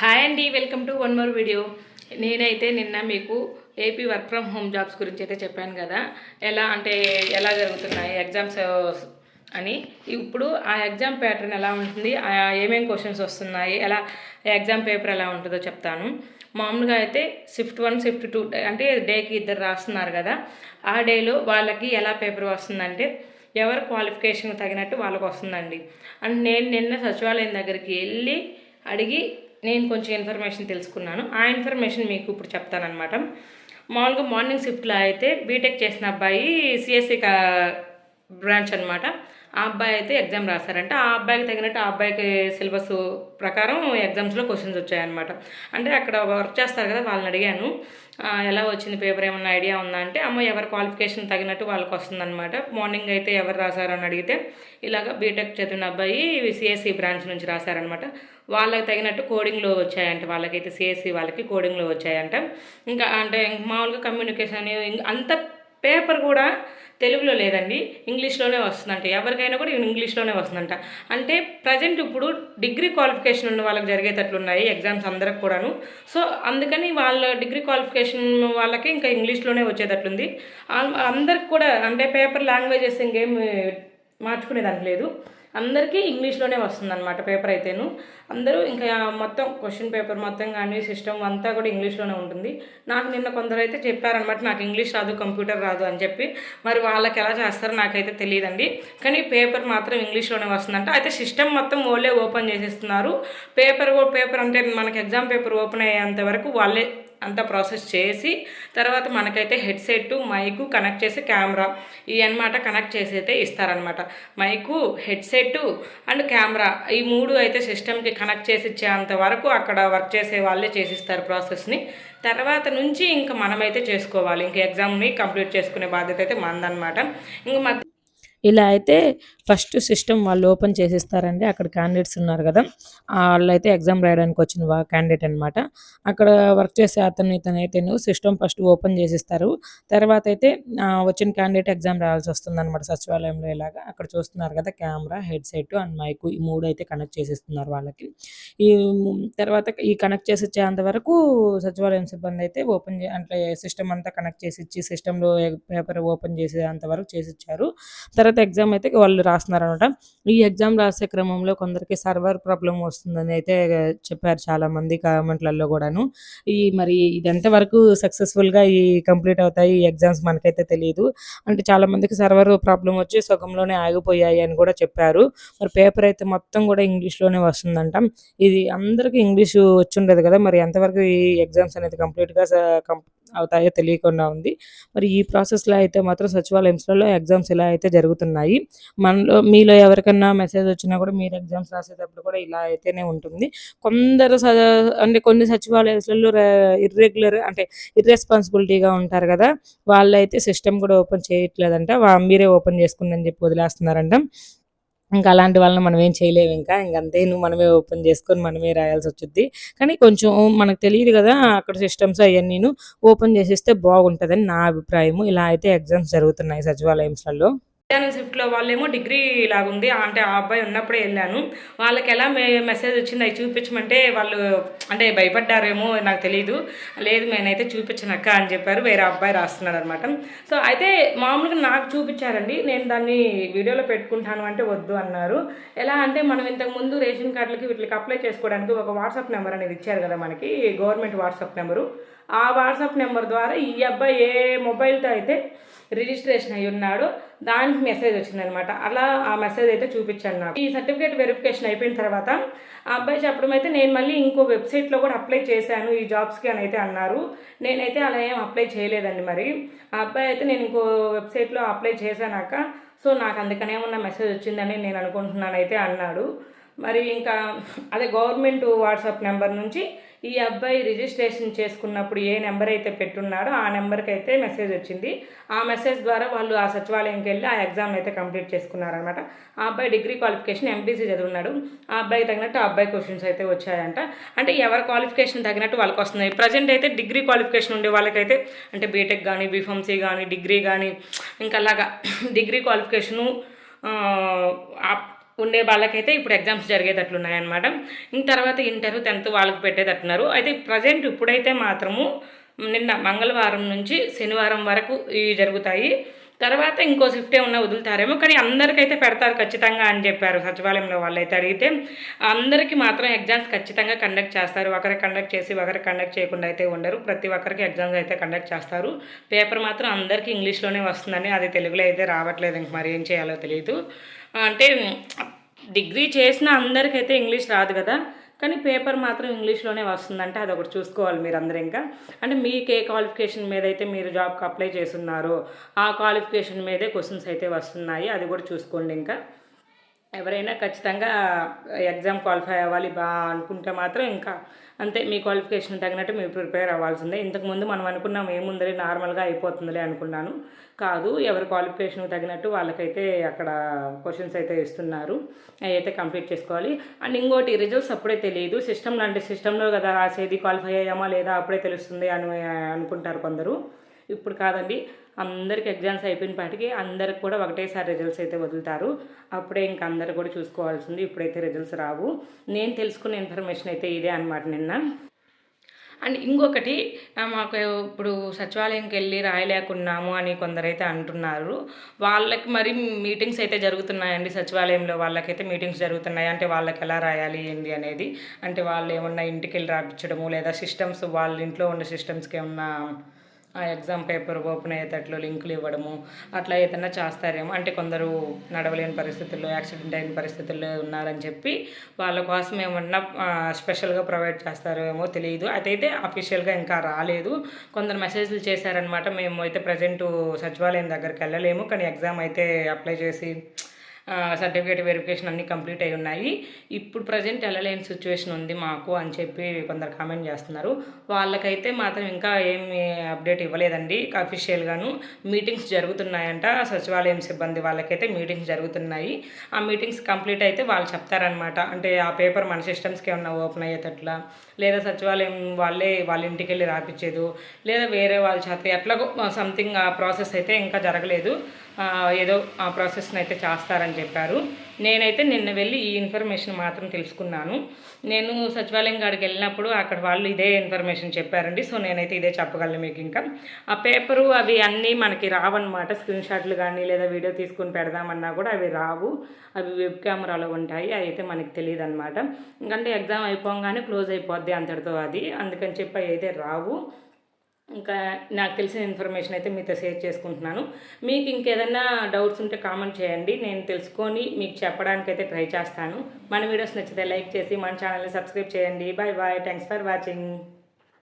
Hi అండి welcome to one more video నేనైతే నిన్న మీకు AP work from home jobs గురించి అయితే చెప్పాను కదా. ఎలా అంటే ఎలా జరుగుతున్నాయి ఎగ్జామ్స్ అని. ఇప్పుడు ఆ ఎగ్జామ్ ప్యాటర్న్ ఎలా ఉంటుంది ఆ ఏమేం క్వశ్చన్స్ వస్తున్నాయి ఎలా ఎగ్జామ్ పేపర్ ఎలా ఉంటుందో చెప్తాను. మామూలుగా అయితే షిఫ్ట్ వన్ షిఫ్ట్ టూ అంటే డేకి ఇద్దరు రాస్తున్నారు కదా. ఆ డేలో వాళ్ళకి ఎలా పేపర్ వస్తుందంటే ఎవరు క్వాలిఫికేషన్ తగినట్టు వాళ్ళకు వస్తుందండి. అండ్ నేను నిన్న సచివాలయం దగ్గరికి వెళ్ళి అడిగి నేను కొంచెం ఇన్ఫర్మేషన్ తెలుసుకున్నాను. ఆ ఇన్ఫర్మేషన్ మీకు ఇప్పుడు చెప్తానమాట మామూలుగా మార్నింగ్ షిఫ్ట్లో అయితే బీటెక్ చేసిన అబ్బాయి సిఎస్సి బ్రాంచ్ అనమాట ఆ అబ్బాయి అయితే ఎగ్జామ్ రాశారంటే. ఆ అబ్బాయికి తగినట్టు ఆ అబ్బాయికి సిలబస్ ప్రకారం ఎగ్జామ్స్లో క్వశ్చన్స్ వచ్చాయన్నమాట. అంటే అక్కడ వర్క్ చేస్తారు కదా వాళ్ళని అడిగాను. ఎలా వచ్చింది పేపర్? ఏమన్నా ఐడియా ఉందా అంటే అమ్మ ఎవరి క్వాలిఫికేషన్ తగినట్టు వాళ్ళకి వస్తుందన్నమాట. మార్నింగ్ అయితే ఎవరు రాశారు అని అడిగితే ఇలాగ బీటెక్ చదివిన అబ్బాయి సిఎస్సి బ్రాంచ్ నుంచి రాశారనమాట వాళ్ళకి తగినట్టు కోడింగ్లో వచ్చాయంట. వాళ్ళకైతే సిఎస్సి వాళ్ళకి కోడింగ్లో వచ్చాయంట. ఇంకా అంటే మామూలుగా కమ్యూనికేషన్ అంత పేపర్ కూడా తెలుగులో లేదండి ఇంగ్లీష్లోనే వస్తుందంట. ఎవరికైనా కూడా ఇంగ్లీష్లోనే వస్తుందంట. అంటే ప్రజెంట్ ఇప్పుడు డిగ్రీ క్వాలిఫికేషన్ ఉన్న వాళ్ళకి జరిగేటట్లున్నాయి ఎగ్జామ్స్ అందరికి కూడాను. సో అందుకని వాళ్ళ డిగ్రీ క్వాలిఫికేషన్ వాళ్ళకి ఇంకా ఇంగ్లీష్లోనే వచ్చేటట్లుంది అందరికి కూడా అంటే పేపర్ లాంగ్వేజెస్ ఇంకేం మార్చుకునేదానికి లేదు. అందరికీ ఇంగ్లీష్లోనే వస్తుందన్నమాట పేపర్ అయితేను. అందరూ ఇంకా మొత్తం క్వశ్చన్ పేపర్ మొత్తం కానీ సిస్టమ్ అంతా కూడా ఇంగ్లీష్లోనే ఉంటుంది. నాకు నిన్న కొందరు అయితే చెప్పారనమాట నాకు ఇంగ్లీష్ రాదు కంప్యూటర్ రాదు అని చెప్పి. మరి వాళ్ళకి ఎలా చేస్తారో నాకైతే తెలియదండి. కానీ పేపర్ మాత్రం ఇంగ్లీష్లోనే వస్తుందంట. అయితే సిస్టమ్ మొత్తం వాళ్ళే ఓపెన్ చేసేస్తున్నారు. పేపర్ పేపర్ అంటే మనకి ఎగ్జామ్ పేపర్ ఓపెన్ అయ్యేంత వరకు వాళ్ళే అంతా ప్రాసెస్ చేసి తర్వాత మనకైతే హెడ్సెట్ మైకు కనెక్ట్ చేసి కెమెరా ఈ అనమాట కనెక్ట్ చేసి అయితే ఇస్తారనమాట మైకు హెడ్సెట్ అండ్ కెమెరా ఈ మూడు అయితే సిస్టమ్కి కనెక్ట్ చేసి ఇచ్చేంత వరకు అక్కడ వర్క్ చేసే వాళ్ళే చేసిస్తారు ప్రాసెస్ని తర్వాత నుంచి ఇంకా మనమైతే చేసుకోవాలి. ఇంక ఎగ్జామ్ని కంప్లీట్ చేసుకునే బాధ్యత అయితే మందనమాట ఇంక మధ్య ఇలా అయితే ఫస్ట్ సిస్టమ్ వాళ్ళు ఓపెన్ చేసిస్తారండి. అక్కడ క్యాండిడేట్స్ ఉన్నారు కదా. వాళ్ళు అయితే ఎగ్జామ్ రాయడానికి వచ్చిన క్యాండిడేట్ అనమాట అక్కడ వర్క్ చేసే అతను ఇతను సిస్టమ్ ఫస్ట్ ఓపెన్ చేసిస్తారు. తర్వాత అయితే వచ్చిన క్యాండిడేట్ ఎగ్జామ్ రాయాల్సి వస్తుంది అనమాట సచివాలయంలో ఇలాగా. అక్కడ చూస్తున్నారు కదా కెమెరా హెడ్సెట్ అండ్ మైక్ ఈ మూడు అయితే కనెక్ట్ చేసిస్తున్నారు వాళ్ళకి. ఈ తర్వాత ఈ కనెక్ట్ చేసి ఇచ్చేంత వరకు సచివాలయం సిబ్బంది అయితే ఓపెన్ చే అంటే సిస్టమ్ అంతా కనెక్ట్ చేసి ఇచ్చి సిస్టంలో పేపర్ ఓపెన్ చేసేంత వరకు చేసి ఇచ్చారు తర్వాత ఎగ్జామ్ అయితే వాళ్ళు రాస్తున్నారు అనమాట ఈ ఎగ్జామ్ రాసే క్రమంలో కొందరికి సర్వర్ ప్రాబ్లం వస్తుందని అయితే చెప్పారు చాలా మంది కామెంట్లలో కూడాను. ఈ మరి ఇది ఎంతవరకు సక్సెస్ఫుల్గా ఈ కంప్లీట్ అవుతాయి ఈ ఎగ్జామ్స్ మనకైతే తెలియదు అంటే చాలా మందికి సర్వర్ ప్రాబ్లం వచ్చి సగంలోనే ఆగిపోయాయి అని కూడా చెప్పారు. మరి పేపర్ అయితే మొత్తం కూడా ఇంగ్లీష్లోనే వస్తుందంట. ఇది అందరికీ ఇంగ్లీష్ వచ్చి ఉండదు కదా మరి ఎంతవరకు ఈ ఎగ్జామ్స్ అనేది కంప్లీట్గా అవుతాయో తెలియకుండా ఉంది. మరి ఈ ప్రాసెస్లో అయితే మాత్రం సచివాలయంస్లలో ఎగ్జామ్స్ ఇలా అయితే జరుగుతున్నాయి. మనలో మీలో ఎవరికన్నా మెసేజ్ వచ్చినా కూడా మీరు ఎగ్జామ్స్ రాసేటప్పుడు కూడా ఇలా అయితేనే ఉంటుంది. కొందరు స- అంటే కొన్ని సచివాలయాలలో ఇర్రెగ్యులర్ అంటే ఇర్రెస్పాన్సిబిలిటీగా ఉంటారు కదా వాళ్ళైతే సిస్టమ్ కూడా ఓపెన్ చేయట్లేదంట. వా- మీరే ఓపెన్ చేసుకుందని చెప్పి వదిలేస్తున్నారంట. ఇంకా అలాంటి వాళ్ళని మనం ఏం చేయలేము ఇంకా. ఇంకంతే నువ్వు మనమే ఓపెన్ చేసుకొని మనమే రాయాల్సి వచ్చింది కానీ కొంచెం మనకు తెలియదు కదా అక్కడ సిస్టమ్స్ అవన్నీ ఓపెన్ చేసేస్తే బాగుంటుందని నా అభిప్రాయము. ఇలా అయితే ఎగ్జామ్స్ జరుగుతున్నాయి సచివాలయంస్లలో మధ్యాహ్నం షిఫ్ట్లో వాళ్ళేమో డిగ్రీ లాగుంది. అంటే ఆ అబ్బాయి ఉన్నప్పుడే వెళ్ళాను. వాళ్ళకి ఎలా మెసేజ్ వచ్చింది అవి చూపించమంటే వాళ్ళు అంటే భయపడ్డారేమో నాకు తెలియదు లేదు నేనైతే చూపించనక్క అని చెప్పారు. వేరే అబ్బాయి రాస్తున్నాడు అనమాట సో అయితే మామూలుగా నాకు చూపించారండి. నేను దాన్ని వీడియోలో పెట్టుకుంటాను అంటే వద్దు అన్నారు. ఎలా అంటే మనం ఇంతకు ముందు రేషన్ కార్డులకి వీటికి అప్లై చేసుకోవడానికి ఒక వాట్సాప్ నెంబర్ అనేది ఇచ్చారు కదా మనకి. Government WhatsApp number. ఆ వాట్సాప్ నెంబర్ ద్వారా ఈ అబ్బాయి ఏ మొబైల్తో అయితే రిజిస్ట్రేషన్ అయి ఉన్నాడో దానికి మెసేజ్ వచ్చిందనమాట అలా ఆ మెసేజ్ అయితే చూపించాను నాకు. ఈ సర్టిఫికేట్ వెరిఫికేషన్ అయిపోయిన తర్వాత ఆ అబ్బాయి చెప్పడం అయితే నేను మళ్ళీ ఇంకో వెబ్సైట్లో కూడా అప్లై చేశాను ఈ జాబ్స్కి అని అయితే అన్నారు. నేనైతే అలా ఏం అప్లై చేయలేదండి మరి. ఆ అబ్బాయి అయితే నేను ఇంకో వెబ్సైట్లో అప్లై చేశానాక సో నాకు అందుకనే ఉన్న మెసేజ్ వచ్చిందని నేను అనుకుంటున్నాను అయితే అన్నాడు. మరి ఇంకా అదే గవర్నమెంట్ వాట్సాప్ నెంబర్ నుంచి ఈ అబ్బాయి రిజిస్ట్రేషన్ చేసుకున్నప్పుడు ఏ నెంబర్ అయితే పెట్టున్నాడో ఆ నెంబర్కి అయితే మెసేజ్ వచ్చింది. ఆ మెసేజ్ ద్వారా వాళ్ళు ఆ సచివాలయంకి వెళ్ళి ఆ ఎగ్జామ్ అయితే కంప్లీట్ చేసుకున్నారనమాట ఆ అబ్బాయి డిగ్రీ క్వాలిఫికేషన్ ఎంపీసీ చదువున్నాడు. ఆ అబ్బాయి తగినట్టు ఆ అబ్బాయి క్వశ్చన్స్ అయితే వచ్చాయంట. అంటే ఎవరి క్వాలిఫికేషన్ తగినట్టు వాళ్ళకి వస్తున్నాయి. ప్రజెంట్ అయితే డిగ్రీ క్వాలిఫికేషన్ ఉండే వాళ్ళకైతే అంటే బీటెక్ కానీ బీఫామ్సీ కానీ డిగ్రీ కానీ ఇంకా అలాగా డిగ్రీ క్వాలిఫికేషను ఉండే వాళ్ళకైతే ఇప్పుడు ఎగ్జామ్స్ జరిగేటట్లు ఉన్నాయన్నమాట ఇంక తర్వాత ఇంటర్ టెన్త్ వాళ్ళకి పెట్టేటట్టున్నారు. అయితే ప్రజెంట్ ఇప్పుడైతే మాత్రము నిన్న మంగళవారం నుంచి శనివారం వరకు ఇవి జరుగుతాయి. తర్వాత ఇంకో షిఫ్ట్ ఏమన్నా వదులుతారేమో కానీ అందరికైతే పెడతారు ఖచ్చితంగా అని చెప్పారు సచివాలయంలో వాళ్ళైతే అడిగితే. అందరికీ మాత్రం ఎగ్జామ్స్ ఖచ్చితంగా కండక్ట్ చేస్తారు. ఒకరి కండక్ట్ చేసి ఒకరికి కండక్ట్ చేయకుండా అయితే ఉండరు. ప్రతి ఒక్కరికి ఎగ్జామ్స్ అయితే కండక్ట్ చేస్తారు. పేపర్ మాత్రం అందరికీ ఇంగ్లీష్లోనే వస్తుందని అది తెలుగులో అయితే రావట్లేదు. ఇంక మరి ఏం చేయాలో తెలియదు. అంటే డిగ్రీ చేసిన అందరికైతే ఇంగ్లీష్ రాదు కదా కానీ పేపర్ మాత్రం ఇంగ్లీష్లోనే వస్తుందంటే అది ఒకటి చూసుకోవాలి మీరు అందరూ ఇంకా. అంటే మీకు ఏ క్వాలిఫికేషన్ మీద అయితే మీరు జాబ్కి అప్లై చేస్తున్నారో ఆ క్వాలిఫికేషన్ మీదే క్వశ్చన్స్ అయితే వస్తున్నాయి అది కూడా చూసుకోండి ఇంకా. ఎవరైనా ఖచ్చితంగా ఎగ్జామ్ క్వాలిఫై అవ్వాలి బా అనుకుంటే మాత్రం ఇంకా అంతే మీ క్వాలిఫికేషన్ తగినట్టు మీరు ప్రిపేర్ అవ్వాల్సిందే. ఇంతకుముందు మనం అనుకున్నాం ఏముందలే నార్మల్గా అయిపోతుందిలే అనుకున్నాను. కాదు ఎవరి క్వాలిఫికేషన్ తగినట్టు వాళ్ళకైతే అక్కడ క్వశ్చన్స్ అయితే ఇస్తున్నారు. అవి అయితే కంప్లీట్ చేసుకోవాలి. అండ్ ఇంకోటి రిజల్ట్స్ అప్పుడే తెలియదు. సిస్టమ్ లాంటి సిస్టంలో కదా రాసేది క్వాలిఫై అయ్యామా లేదా అప్పుడే తెలుస్తుంది అని అనుకుంటారు కొందరు. ఇప్పుడు కాదండి అందరికి ఎగ్జామ్స్ అయిపోయిన పాటికి అందరికి కూడా ఒకటేసారి రిజల్ట్స్ అయితే వదులుతారు. అప్పుడే ఇంక అందరు కూడా చూసుకోవాల్సింది ఇప్పుడైతే రిజల్ట్స్ రావు. నేను తెలుసుకున్న ఇన్ఫర్మేషన్ అయితే ఇదే అనమాట నిన్న. అండ్ ఇంకొకటి మాకు ఇప్పుడు సచివాలయంకి వెళ్ళి రాయలేకున్నాము అని కొందరైతే అంటున్నారు. వాళ్ళకి మరి మీటింగ్స్ అయితే జరుగుతున్నాయండి సచివాలయంలో? వాళ్ళకైతే మీటింగ్స్ జరుగుతున్నాయి? అంటే వాళ్ళకి ఎలా రాయాలి ఏంది అనేది? అంటే వాళ్ళు ఏమన్నా ఇంటికి వెళ్ళి రాపించడము లేదా సిస్టమ్స్ వాళ్ళ ఇంట్లో ఉన్న సిస్టమ్స్కి ఏమన్నా ఆ ఎగ్జామ్ పేపర్ ఓపెన్ అయ్యేటట్లు లింకులు ఇవ్వడము అట్లా ఏదైనా చేస్తారేమో. అంటే కొందరు నడవలేని పరిస్థితుల్లో యాక్సిడెంట్ అయిన పరిస్థితుల్లో ఉన్నారని చెప్పి వాళ్ళ కోసం ఏమన్నా స్పెషల్గా ప్రొవైడ్ చేస్తారేమో తెలియదు అదైతే అఫీషియల్గా ఇంకా రాలేదు. కొందరు మెసేజ్లు చేశారనమాట మేము అయితే ప్రజెంట్ సచివాలయం దగ్గరికి వెళ్ళలేము కానీ ఎగ్జామ్ అయితే అప్లై చేసి సర్టిఫికేట్ వెరిఫికేషన్ అన్నీ కంప్లీట్ అయి ఉన్నాయి. ఇప్పుడు ప్రజెంట్ వెళ్ళలేని సిచ్యువేషన్ ఉంది మాకు అని చెప్పి కొందరు కామెంట్ చేస్తున్నారు. వాళ్ళకైతే మాత్రం ఇంకా ఏమి అప్డేట్ ఇవ్వలేదండి. అఫీషియల్గాను మీటింగ్స్ జరుగుతున్నాయంట. సచివాలయం సిబ్బంది వాళ్ళకైతే మీటింగ్స్ జరుగుతున్నాయి. ఆ మీటింగ్స్ కంప్లీట్ అయితే వాళ్ళు చెప్తారనమాట అంటే ఆ పేపర్ మన సిస్టమ్స్కి ఏమన్నా ఓపెన్ అయ్యేటట్లా? లేదా సచివాలయం వాళ్ళే వాళ్ళ ఇంటికి వెళ్ళి రాపిచ్చేదు? లేదా వేరే వాళ్ళ చేత ఎట్లాగో సంథింగ్ ఆ ప్రాసెస్ అయితే ఇంకా జరగలేదు. ఏదో ఆ ప్రాసెస్ని అయితే చేస్తారని చెప్పారు. నేనైతే నిన్న వెళ్ళి ఈ ఇన్ఫర్మేషన్ మాత్రం తెలుసుకున్నాను. నేను సచివాలయం కాడికి వెళ్ళినప్పుడు అక్కడ వాళ్ళు ఇదే ఇన్ఫర్మేషన్ చెప్పారండి. సో నేనైతే ఇదే చెప్పగలను మీకు ఇంకా. ఆ పేపరు అవి అన్నీ మనకి రావన్నమాట. స్క్రీన్ షాట్లు కానీ లేదా వీడియో తీసుకుని పెడదామన్నా కూడా అవి రావు. అవి వెబ్ కెమెరాలో ఉంటాయి. అవి అయితే మనకి తెలియదు అనమాట ఎందుకంటే ఎగ్జామ్ అయిపోగానే క్లోజ్ అయిపోద్ది అంతటితో అది. అందుకని చెప్పి అయితే రావు. ఇంకా నాకు తెలిసిన ఇన్ఫర్మేషన్ అయితే మీతో షేర్ చేసుకుంటున్నాను. మీకు ఇంకేదన్నా డౌట్స్ ఉంటే కామెంట్ చేయండి. నేను తెలుసుకొని మీకు చెప్పడానికి అయితే ట్రై చేస్తాను. మన వీడియోస్ నచ్చితే లైక్ చేసి మన ఛానల్ని సబ్స్క్రైబ్ చేయండి. Bye bye thanks for watching.